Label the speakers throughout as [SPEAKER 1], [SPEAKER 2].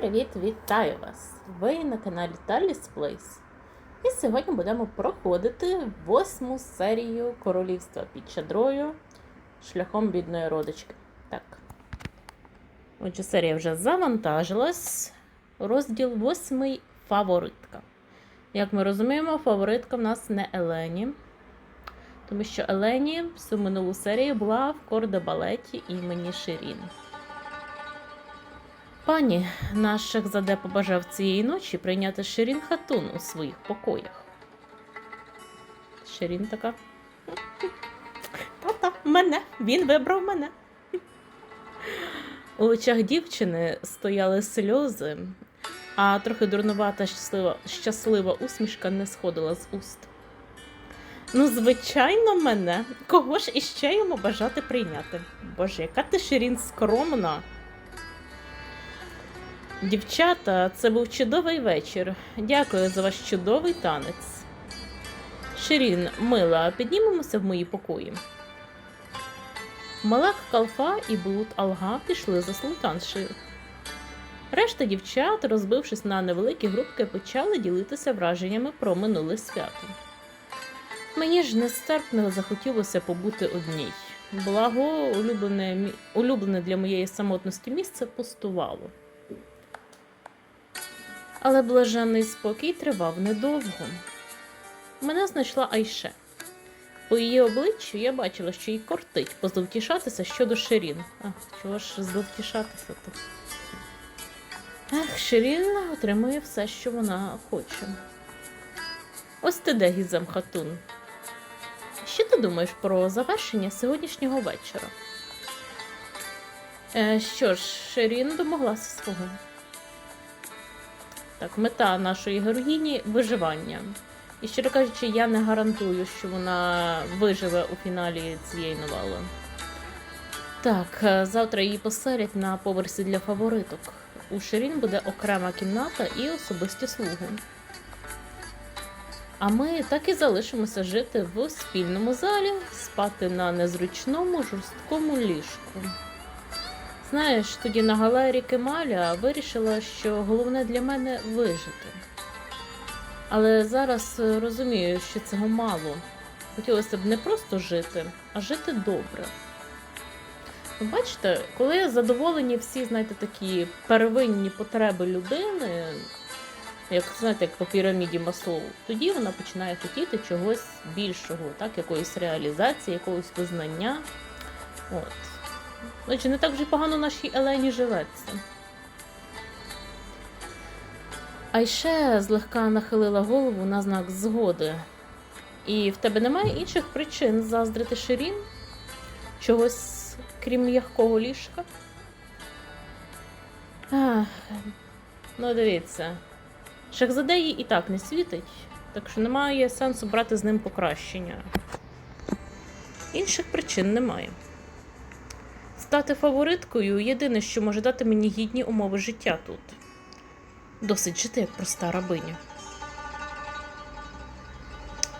[SPEAKER 1] привіт! Вітаю вас! Ви на каналі Таліс Place. І сьогодні будемо проходити восьму серію Королівства під чадрою шляхом бідної родички. Так. Отже, серія вже завантажилась. Розділ восьмий фаворитка. Як ми розуміємо, фаворитка в нас не Елені. Тому що Елені всю минулу серію була в кордебалеті імені Ширін. Пані, наш Шахзаде побажав цієї ночі прийняти Ширін Хатун у своїх покоях. Ширін така. Та-та, мене, він вибрав мене. У очах дівчини стояли сльози, а трохи дурнувата щаслива, щаслива усмішка не сходила з уст. Ну, звичайно, мене. Кого ж іще йому бажати прийняти? Боже, яка ти Ширін скромна. Дівчата, це був чудовий вечір. Дякую за ваш чудовий танець. Ширін, мила, піднімемося в мої покої. Малак Калфа і Блуд Алга пішли за султаншею. Решта дівчат, розбившись на невеликі групки, почали ділитися враженнями про минуле свято. Мені ж нестерпно захотілося побути одній. Благо, улюблене, улюблене для моєї самотності місце пустувало. Але блаженний спокій тривав недовго. Мене знайшла Айше. По її обличчю я бачила, що їй кортить позавтішатися щодо Ширін. А, чого ж завтішатися то? Ех, Ширін отримує все, що вона хоче. Ось ти де Гізем Хатун. Що ти думаєш про завершення сьогоднішнього вечора? Е, що ж, Ширін домоглася свого. Так, мета нашої героїні виживання. І щиро кажучи, я не гарантую, що вона виживе у фіналі цієї новели. Так, е, завтра її поселять на поверсі для фавориток. У Ширін буде окрема кімната і особисті слуги. А ми так і залишимося жити в спільному залі, спати на незручному жорсткому ліжку. Знаєш, тоді на галері Кемаля вирішила, що головне для мене вижити. Але зараз е, розумію, що цього мало. Хотілося б не просто жити, а жити добре. Бачите, коли задоволені всі, знаєте, такі первинні потреби людини, як знаєте, як по піраміді Маслоу, тоді вона починає хотіти чогось більшого, так, якоїсь реалізації, якогось визнання. От. Отже, не так вже погано нашій Елені живеться. Айше злегка нахилила голову на знак згоди. І в тебе немає інших причин заздрити Ширін? Чогось крім м'якого ліжка? Ах, ну дивіться. Шахзадеї і так не світить, так що немає сенсу брати з ним покращення. Інших причин немає. Стати фавориткою єдине, що може дати мені гідні умови життя тут. Досить жити як проста рабиня.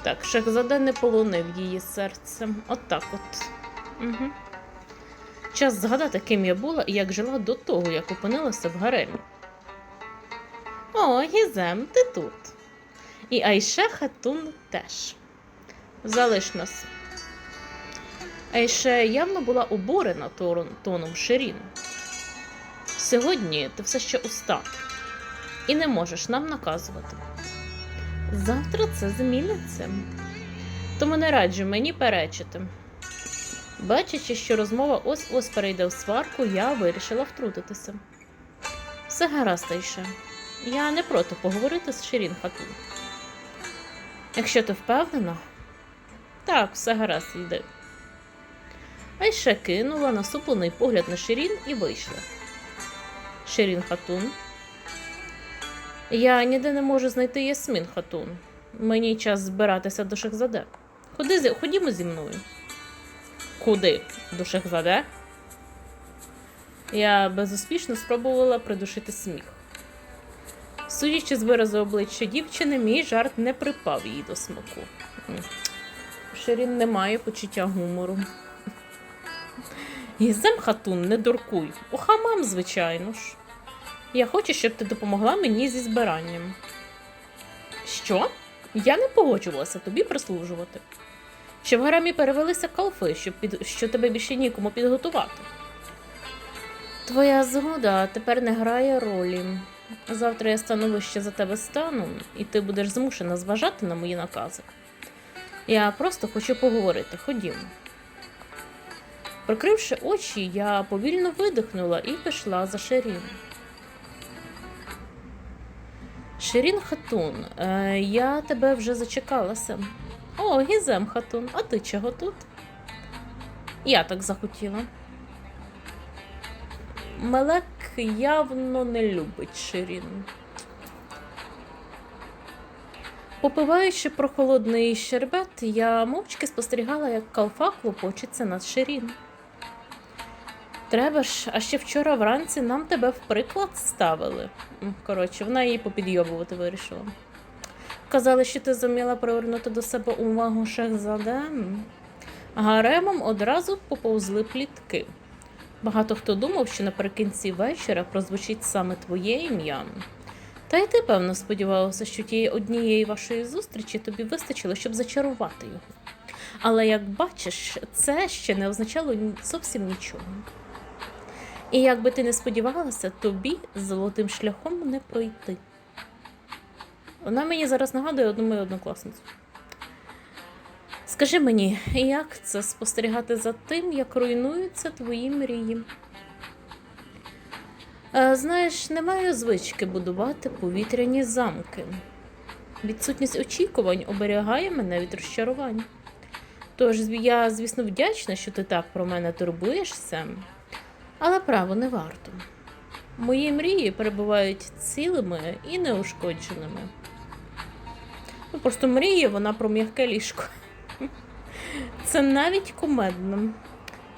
[SPEAKER 1] Так, Шахзаде не полонив її серце. От от. Угу. Час згадати, ким я була і як жила до того, як опинилася в гаремі. О, Гізем, ти тут. І Айше Хатун теж. Залиш нас. Айше явно була обурена тон- тоном Ширін. Сьогодні ти все ще уста і не можеш нам наказувати. Завтра це зміниться. Тому не раджу мені перечити. Бачачи, що розмова ось ось перейде в сварку, я вирішила втрутитися. Все гаразд, Айше. Я не проти поговорити з Ширін Хатун. Якщо ти впевнена, так, все гаразд, йди. Айше кинула насуплений погляд на Ширін і вийшла. Ширін Хатун. Я ніде не можу знайти Ясмін Хатун. Мені час збиратися до Шехзаде. Ходи, ходімо зі мною. Куди? До Шехзаде? Я безуспішно спробувала придушити сміх. Судячи з виразу обличчя дівчини, мій жарт не припав їй до смаку. Ширін не має почуття гумору. Гізем хатун, не дуркуй. У хамам, звичайно ж. Я хочу, щоб ти допомогла мені зі збиранням. Що? Я не погоджувалася тобі прислужувати. Чи в гаремі перевелися калфи, щоб під... що тебе більше нікому підготувати? Твоя згода тепер не грає ролі. Завтра я стану вище за тебе стану, і ти будеш змушена зважати на мої накази. Я просто хочу поговорити, ходімо. Прикривши очі, я повільно видихнула і пішла за Шерін. Шерін Хатун, е, я тебе вже зачекалася. О, Гізем Хатун, а ти чого тут? Я так захотіла. Мелек явно не любить Ширін. Попиваючи прохолодний щербет, я мовчки спостерігала, як калфа клопочеться над Ширін. Треба ж, а ще вчора вранці нам тебе в приклад ставили. Коротше, вона її попідйобувати вирішила. Казали, що ти зуміла привернути до себе увагу Шехзаде. Гаремом одразу поповзли плітки. Багато хто думав, що наприкінці вечора прозвучить саме твоє ім'я. Та й ти, певно, сподівалася, що тієї однієї вашої зустрічі тобі вистачило, щоб зачарувати його. Але як бачиш, це ще не означало зовсім нічого. І як би ти не сподівалася, тобі золотим шляхом не пройти. Вона мені зараз нагадує одну мою однокласницю. Скажи мені, як це спостерігати за тим, як руйнуються твої мрії? Е, Знаєш, не маю звички будувати повітряні замки. Відсутність очікувань оберігає мене від розчарувань. Тож я, звісно, вдячна, що ти так про мене турбуєшся, але право не варто. Мої мрії перебувають цілими і неушкодженими. Ну, просто мріє вона про м'яке ліжко. Це навіть кумедно.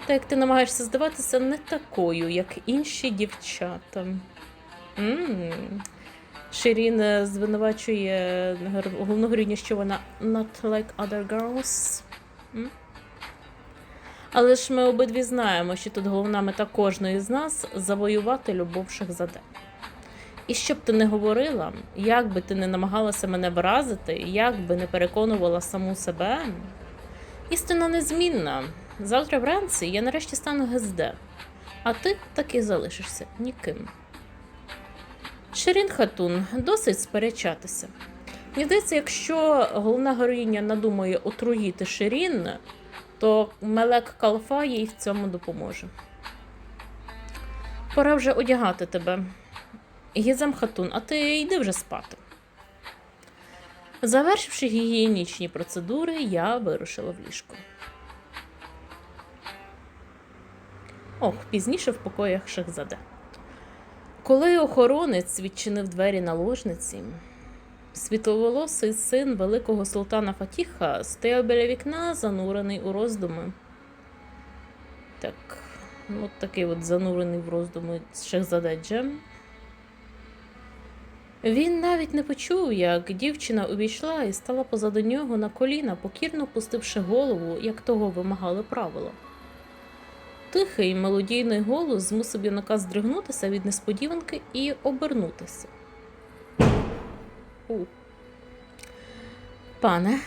[SPEAKER 1] Та як ти намагаєшся здаватися не такою, як інші дівчата. м Ширін е, звинувачує головну героїню, що вона not like other girls. М? Але ж ми обидві знаємо, що тут головна мета кожної з нас завоювати любов Шахзаде. І що б ти не говорила, як би ти не намагалася мене вразити, як би не переконувала саму себе, істина незмінна. Завтра вранці я нарешті стану ГСД, а ти так і залишишся ніким. Ширін Хатун, досить сперечатися. Мені здається, якщо головна героїня надумає отруїти Ширін, то Мелек Калфа їй в цьому допоможе. Пора вже одягати тебе. Гізем Хатун, а ти йди вже спати. Завершивши гігієнічні процедури, я вирушила в ліжко. Ох, пізніше в покоях Шахзаде. Коли охоронець відчинив двері наложниці, світловолосий син великого султана Фатіха стояв біля вікна, занурений у роздуми. Так, от такий от занурений в роздуми Шахзаде Джем. Він навіть не почув, як дівчина увійшла і стала позаду нього на коліна, покірно пустивши голову, як того вимагали правила. Тихий мелодійний голос змусив юнака здригнутися від несподіванки і обернутися. У. Пане,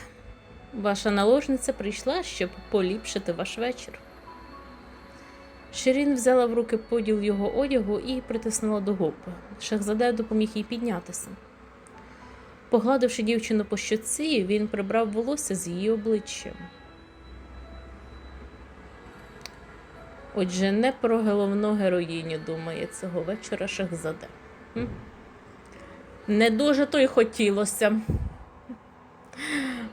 [SPEAKER 1] ваша наложниця прийшла, щоб поліпшити ваш вечір. Ширін взяла в руки поділ його одягу і притиснула до губ. Шахзаде допоміг їй піднятися. Погладивши дівчину по щоці, він прибрав волосся з її обличчя. Отже, не про головну героїню думає цього вечора Шахзаде. Не дуже то й хотілося.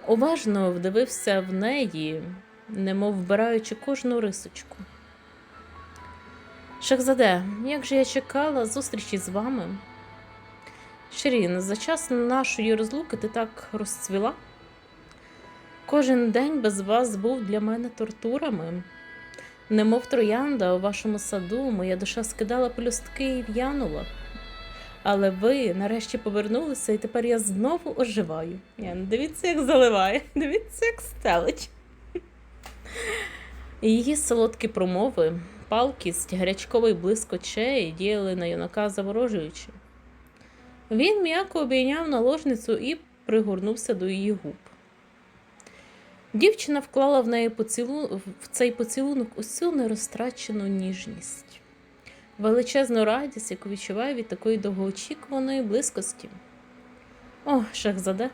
[SPEAKER 1] Уважно вдивився в неї, немов вбираючи кожну рисочку. Шахзаде, як же я чекала зустрічі з вами? Ширін, за час нашої розлуки ти так розцвіла. Кожен день без вас був для мене тортурами. Немов троянда у вашому саду, моя душа скидала пелюстки і в'янула. Але ви нарешті повернулися, і тепер я знову оживаю. Я, ну, дивіться, як заливає, дивіться, як стелить. Її солодкі промови, палкість, гарячковий блиск очей діяли на юнака заворожуючи. Він м'яко обійняв наложницю і пригорнувся до її губ. Дівчина вклала в неї поцілу... в цей поцілунок усю нерозтрачену ніжність, величезну радість, яку відчуває від такої довгоочікуваної близькості. О, шахзаде.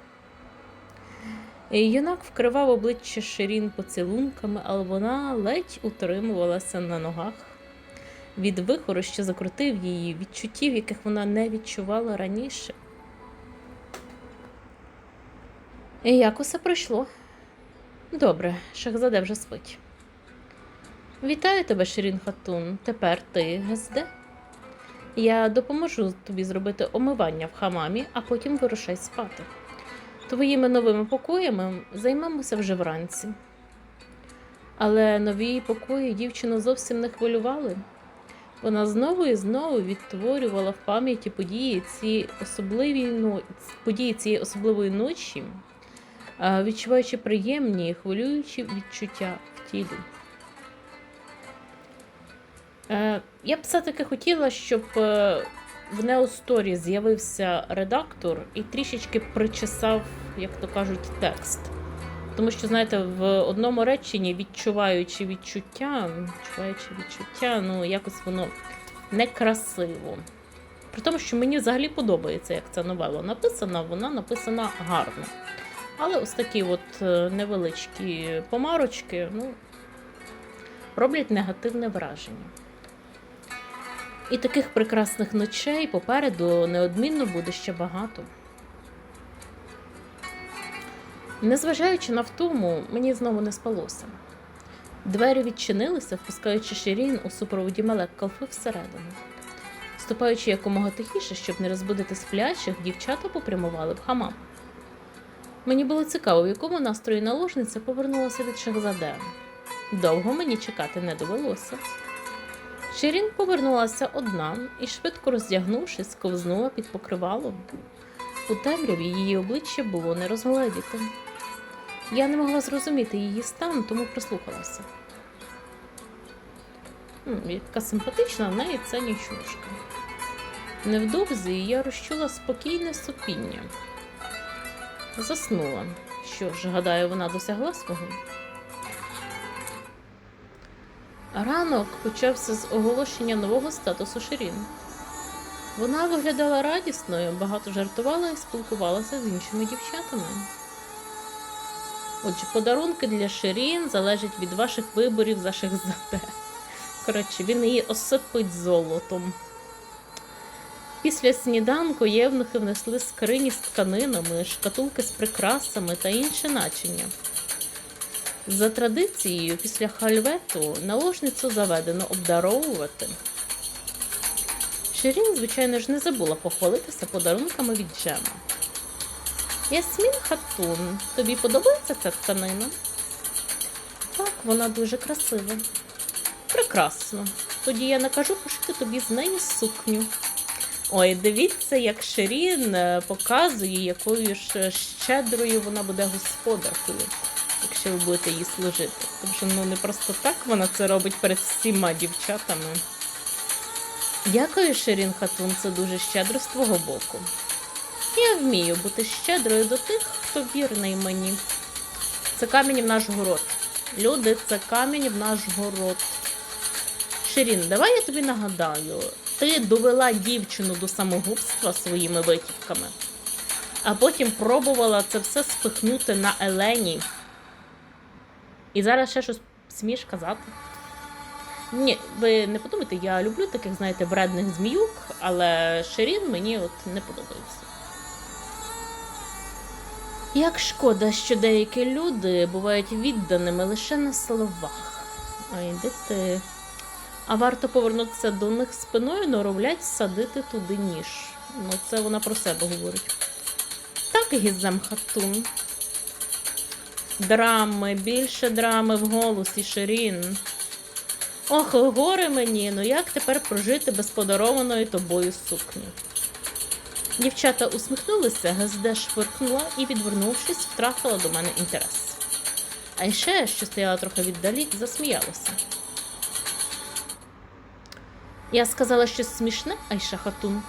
[SPEAKER 1] Юнак вкривав обличчя Ширін поцілунками, але вона ледь утримувалася на ногах від вихору, що закрутив її, відчуттів, яких вона не відчувала раніше. І як усе пройшло? Добре, Шахзаде вже спить. Вітаю тебе, Ширін Хатун. Тепер ти Гезде. Я допоможу тобі зробити омивання в хамамі, а потім вирушай спати. Твоїми новими покоями займемося вже вранці. Але нові покої дівчину зовсім не хвилювали. Вона знову і знову відтворювала в пам'яті події ці особливі но... події цієї особливої ночі, відчуваючи приємні, хвилюючі відчуття в тілі. Е, Я б все-таки хотіла, щоб е, в Неосторі з'явився редактор і трішечки причесав, як то кажуть, текст. Тому що, знаєте, в одному реченні відчуваючи відчуття, відчуваючи відчуття, ну якось воно некрасиво. При тому, що мені взагалі подобається, як ця новела написана, вона написана гарно. Але ось такі от е, невеличкі помарочки ну, роблять негативне враження. І таких прекрасних ночей попереду неодмінно буде ще багато. Незважаючи на втому, мені знову не спалося. Двері відчинилися, впускаючи Ширін у супроводі Мелек Калфи всередину. Ступаючи якомога тихіше, щоб не розбудити сплячих, дівчата попрямували в хамам. Мені було цікаво, в якому настрої наложниця повернулася від Шахзаде. Довго мені чекати не довелося. Ширін повернулася одна і, швидко роздягнувшись, ковзнула під покривалом. У темряві її обличчя було не розгледіти. Я не могла зрозуміти її стан, тому прислухалася. Яка симпатична в неї це нічушка. Невдовзі я розчула спокійне сопіння. Заснула. Що ж, гадаю, вона досягла свого. Ранок почався з оголошення нового статусу Ширін. Вона виглядала радісною, багато жартувала і спілкувалася з іншими дівчатами. Отже, подарунки для Ширін залежать від ваших виборів за Шахзаде. Коротше, він її осипить золотом. Після сніданку євнухи внесли скрині з тканинами, шкатулки з прикрасами та інше начиння. За традицією, після хальвету наложницю заведено обдаровувати. Ширін, звичайно ж, не забула похвалитися подарунками від Джема. Ясмін Хатун, тобі подобається ця тканина? Так, вона дуже красива. Прекрасно. Тоді я накажу пошити тобі з неї сукню. Ой, дивіться, як Ширін е, показує, якою ж щедрою вона буде господаркою, якщо ви будете їй служити. Тому що ну не просто так вона це робить перед всіма дівчатами. Дякую, Ширін Хатун, це дуже щедро з твого боку. Я вмію бути щедрою до тих, хто вірний мені. Це камінь в наш город. Люди, це камінь в наш город. Ширін, давай я тобі нагадаю, ти довела дівчину до самогубства своїми витівками, а потім пробувала це все спихнути на Елені. І зараз ще щось смієш казати. Ні, ви не подумайте, я люблю таких, знаєте, вредних зміюк, але Ширін мені от не подобається. Як шкода, що деякі люди бувають відданими лише на словах. Ой, де ти. А варто повернутися до них спиною, норовлять садити туди ніж. Ну, це вона про себе говорить. Так, Гізем Хатун. Драми, більше драми в голосі Ширін. Ох, горе мені, ну як тепер прожити без подарованої тобою сукні? Дівчата усміхнулися, Гезде швиркнула і, відвернувшись, втратила до мене інтерес. А ще, що стояла трохи віддалі, засміялася. Я сказала щось смішне, Айша Хатун.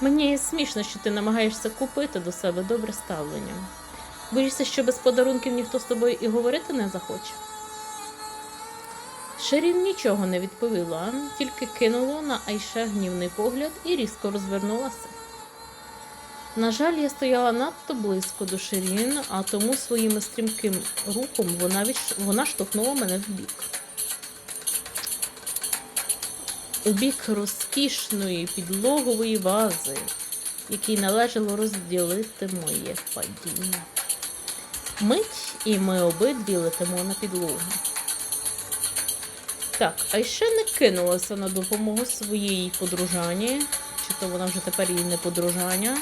[SPEAKER 1] Мені смішно, що ти намагаєшся купити до себе добре ставлення. Боїшся, що без подарунків ніхто з тобою і говорити не захоче. Шерін нічого не відповіла, тільки кинула на Айше гнівний погляд і різко розвернулася. На жаль, я стояла надто близько до Шерін, а тому своїм стрімким рухом вона, відш... вона штовхнула мене в бік. У бік розкішної підлогової вази, якій належало розділити моє падіння. Мить, і ми обидві летимо на підлогу. Так, а ще не кинулася на допомогу своїй подружані, чи то вона вже тепер її не подружаня.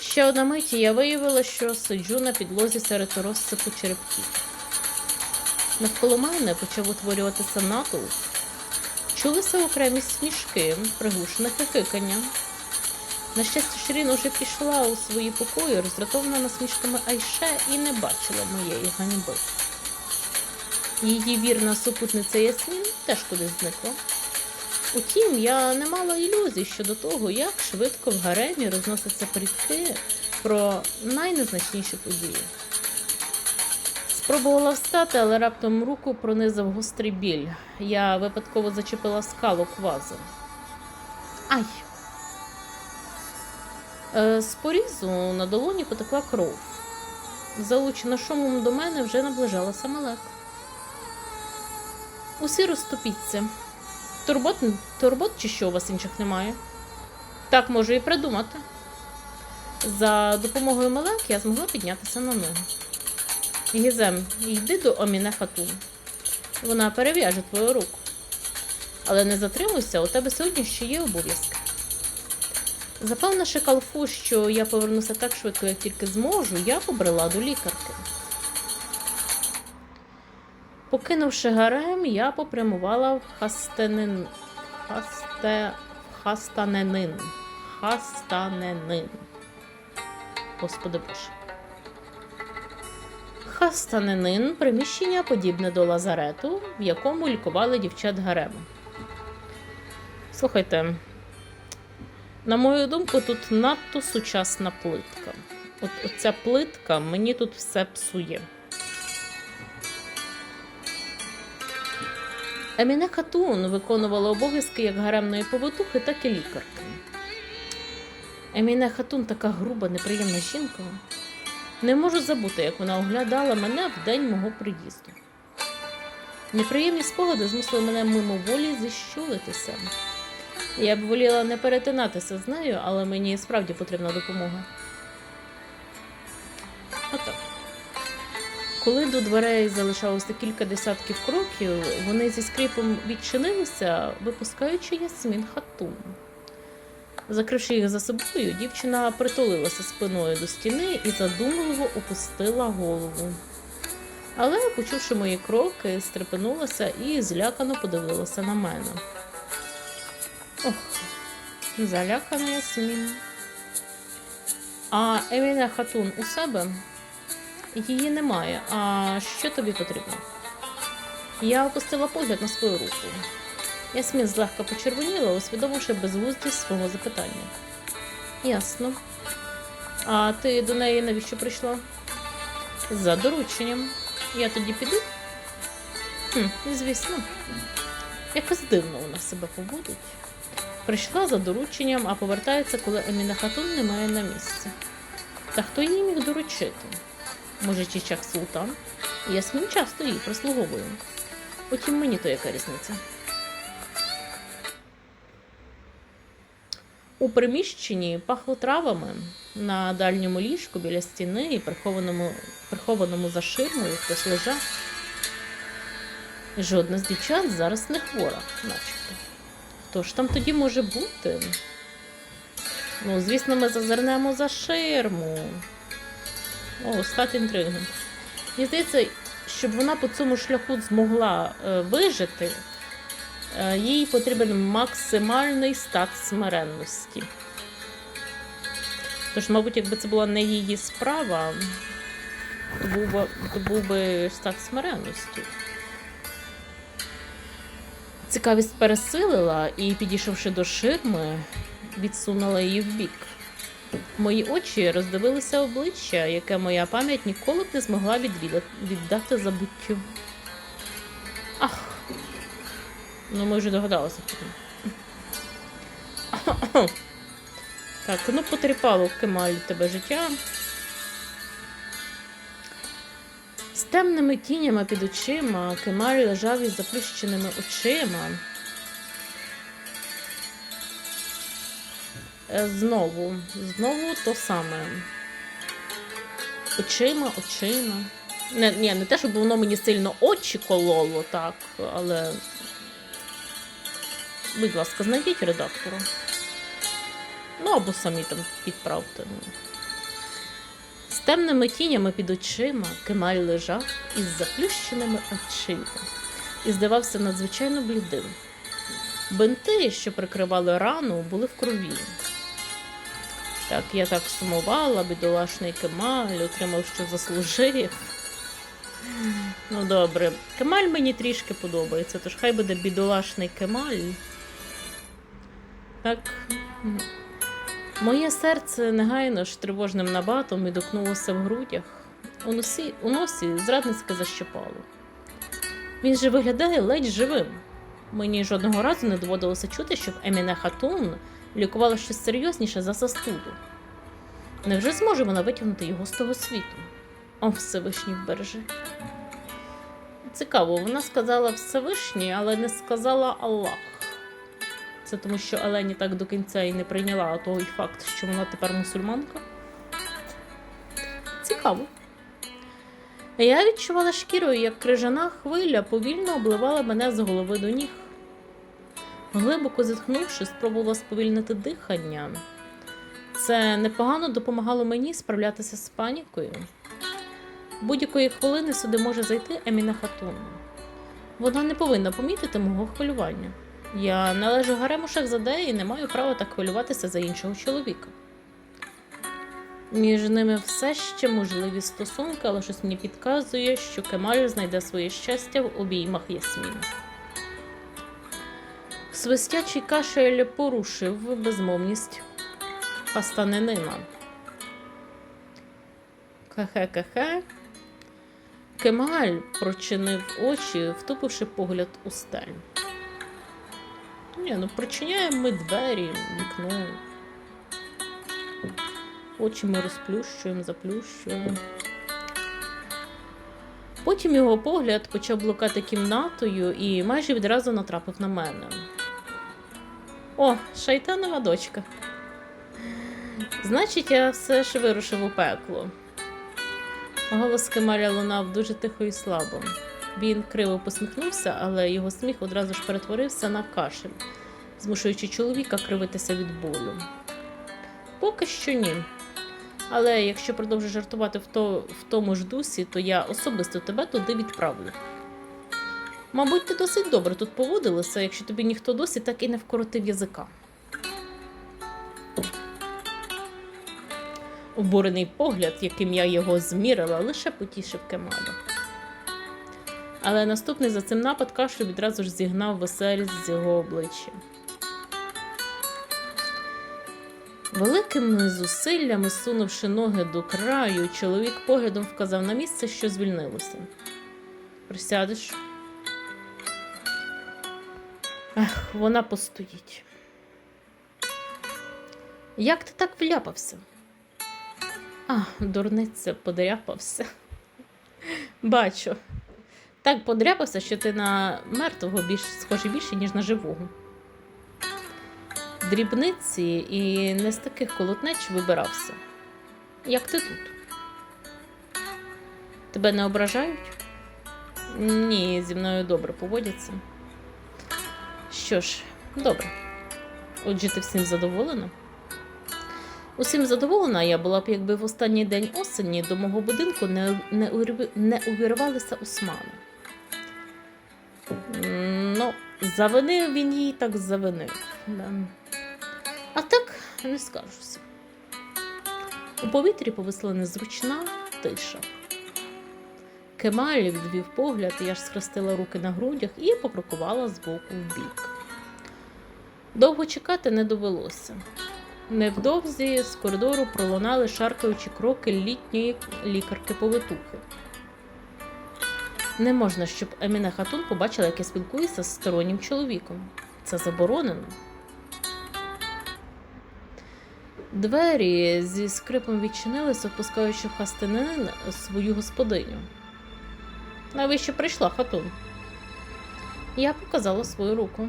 [SPEAKER 1] Ще одна мить, і я виявила, що сиджу на підлозі серед розсипу черепків. Навколо мене почав утворюватися натовп. Чулися окремі смішки, приглушене хихикання. На щастя, Ширін уже пішла у свої покої, роздратована насмішками Айше і не бачила моєї ганьби. Її вірна супутниця Ясмін теж кудись зникла. Утім, я не мала ілюзій щодо того, як швидко в гаремі розносяться плітки про найнезначніші події. Спробувала встати, але раптом руку пронизав гострий біль. Я випадково зачепила скалок вази. Ай! Е, З порізу на долоні потекла кров. Залучена шумом до мене вже наближалася Мелек. Усі розступіться. Турбот, турбот чи що у вас інших немає? Так можу і придумати. За допомогою Мелек я змогла піднятися на ноги. Гізем, йди до Оміне Хатун. Вона перев'яже твою руку. Але не затримуйся, у тебе сьогодні ще є обов'язки. Запевнивши калфу, що я повернуся так швидко, як тільки зможу, я побрела до лікарки. Покинувши гарем, я попрямувала в Хастенин. Хасте... Хастаненин. Хастаненин. Господи Боже. Хастаненин приміщення подібне до лазарету, в якому лікували дівчат гарему. Слухайте, на мою думку, тут надто сучасна плитка. От оця плитка мені тут все псує. Еміне Хатун виконувала обов'язки як гаремної повитухи, так і лікарки. Еміне Хатун така груба, неприємна жінка. Не можу забути, як вона оглядала мене в день мого приїзду. Неприємні спогади змусили мене мимоволі зіщулитися. Я б воліла не перетинатися з нею, але мені справді потрібна допомога. Отак. Коли до дверей залишалося кілька десятків кроків, вони зі скрипом відчинилися, випускаючи Ясмін Хатун. Закривши їх за собою, дівчина притулилася спиною до стіни і задумливо опустила голову. Але, почувши мої кроки, стрепенулася і злякано подивилася на мене. Ох, залякана Ясмін. А Еміна Хатун у себе? Її немає. А що тобі потрібно? Я опустила погляд на свою руку. Ясмін злегка почервоніла, усвідомивши безглуздість свого запитання. Ясно. А ти до неї навіщо прийшла? За дорученням. Я тоді піду? Хм, Звісно. Якось дивно вона себе поводить. Прийшла за дорученням, а повертається, коли Еміна Хатун немає на місці. Та хто їй міг доручити? Може, Чичак Султан? Ясмін часто її прислуговує. Утім, мені то яка різниця. У приміщенні пахло травами на дальньому ліжку біля стіни і прихованому, прихованому за ширмою хтось лежав. Жодна з дівчат зараз не хвора, начебто. Хто ж там тоді може бути? Ну, звісно, ми зазирнемо за ширму. О, стати інтриги. Мені здається, щоб вона по цьому шляху змогла е, вижити, е, їй потрібен максимальний стат смиренності. Тож, мабуть, якби це була не її справа, то був то був би стат смиренності. Цікавість пересилила і, підійшовши до ширми, відсунула її вбік. Мої очі роздивилися обличчя, яке моя пам'ять ніколи б не змогла віддати забуттю. Ах. Ну, ми вже догадалися. Так, ну потріпало Кемаль тебе життя. З темними тінями під очима Кемаль лежав із заплющеними очима. Е, Знову, знову то саме. Очима, очима. Не, ні, не те, щоб воно мені сильно очі кололо, так, але. Будь ласка, знайдіть редактора. Ну, або самі там підправте. Темними тінями під очима Кемаль лежав із заплющеними очима і здавався надзвичайно блідим. Бинти, що прикривали рану, були в крові. Так, я так сумувала, бідолашний Кемаль, отримав, що заслужив. Ну, добре. Кемаль мені трішки подобається, тож хай буде бідолашний Кемаль. Так. Моє серце негайно ж тривожним набатом відокнулося в грудях. У носі, у носі зрадницьке защипало. Він же виглядає ледь живим. Мені жодного разу не доводилося чути, щоб Еміне Хатун лікувала щось серйозніше за застуду. Невже зможе вона витягнути його з того світу? О, Всевишній вбережи. Цікаво, вона сказала Всевишній, але не сказала Аллах. Це тому, що Елені так до кінця і не прийняла той факт, що вона тепер мусульманка. Цікаво. Я відчувала шкірою, як крижана хвиля повільно обливала мене з голови до ніг. Глибоко зітхнувши, спробувала сповільнити дихання. Це непогано допомагало мені справлятися з панікою. Будь-якої хвилини сюди може зайти Еміна Хатун. Вона не повинна помітити мого хвилювання. Я належу гарему Шахзаде і не маю права так хвилюватися за іншого чоловіка. Між ними все ще можливі стосунки, але щось мені підказує, що Кемаль знайде своє щастя в обіймах Ясміна. Свистячий кашель порушив безмовність хастанинина. Хе-хе-хе-хе. Кемаль прочинив очі, втупивши погляд у стель. Ні, ну прочиняємо ми двері, вікно. Очі ми розплющуємо, заплющуємо. Потім його погляд почав блукати кімнатою і майже відразу натрапив на мене. О, шайтанова дочка. Значить, я все ж вирушив у пекло. Голос Кемаля лунав дуже тихо і слабо. Він криво посміхнувся, але його сміх одразу ж перетворився на кашель, змушуючи чоловіка кривитися від болю. Поки що ні. Але якщо продовжиш жартувати в, то, в тому ж дусі, то я особисто тебе туди відправлю. Мабуть, ти досить добре тут поводилася, якщо тобі ніхто досі так і не вкоротив язика. Обурений погляд, яким я його змірила, лише потішив Кемаля. Але наступний за цим напад кашлю відразу ж зігнав веселість з його обличчя. Великими зусиллями сунувши ноги до краю, чоловік поглядом вказав на місце, що звільнилося. Присядеш. Ех, вона постоїть. Як ти так вляпався? А, дурниця, подряпався. Бачу. Так подряпався, що ти на мертвого більш схожий більше, ніж на живого. Дрібниці і не з таких колотнеч вибирався. Як ти тут? Тебе не ображають? Ні, зі мною добре поводяться. Що ж, добре. Отже, ти всім задоволена? Усім задоволена я була б, якби в останній день осені до мого будинку не, не, не увірвалися османи. Ну, завинив він їй, так завинив. Да. А так не скажуся. У повітрі повисла незручна тиша. Кемаль відвів погляд, я ж схрестила руки на грудях і покрокувала з боку в бік. Довго чекати не довелося. Невдовзі з коридору пролунали шаркаючі кроки літньої лікарки-повитухи. Не можна, щоб Еміне Хатун побачила, як я спілкуюся з стороннім чоловіком. Це заборонено. Двері зі скрипом відчинилися, впускаючи в хастинин свою господиню. Навіщо прийшла хатун? Я показала свою руку.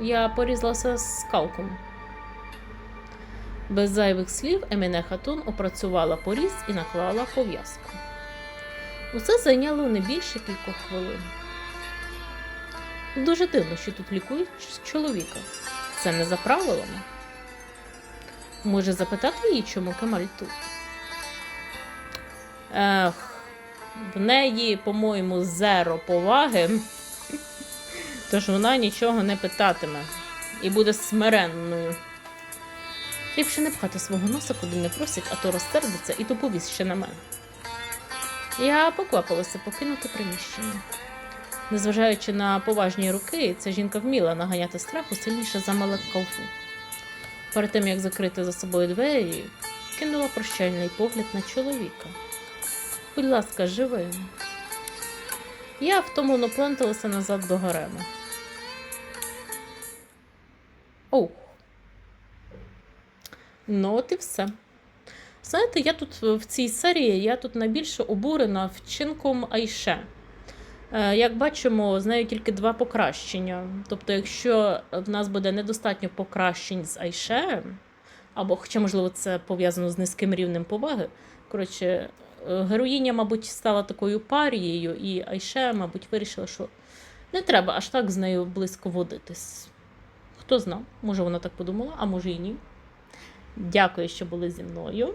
[SPEAKER 1] Я порізалася скалком. Без зайвих слів Еміне Хатун опрацювала поріз і наклала пов'язку. Усе зайняло не більше кількох хвилин. Дуже дивно, що тут лікують чоловіка. Це не за правилами. Може запитати її, чому Кемаль тут? Ех, в неї, по-моєму, зеро поваги, тож вона нічого не питатиме і буде смиренною. Ліпше не пхати свого носа, куди не просять, а то розсердиться і доповість ще на мене. Я поквапилася покинути приміщення. Незважаючи на поважні руки, ця жінка вміла наганяти страху сильніше за малакалфу. Перед тим, як закрити за собою двері, кинула прощальний погляд на чоловіка. Будь ласка, живи. Я втомлено пленталася назад до гарему. Ох. Ну, от і все. Знаєте, я тут в цій серії я тут найбільше обурена вчинком Айше. Е, Як бачимо, з нею тільки два покращення. Тобто, якщо в нас буде недостатньо покращень з Айше, або, хоча, можливо, це пов'язано з низьким рівнем поваги. Коротше, е, героїня, мабуть, стала такою парією, і Айше, мабуть, вирішила, що не треба аж так з нею близько водитись. Хто знав, може вона так подумала, а може і ні. Дякую, що були зі мною.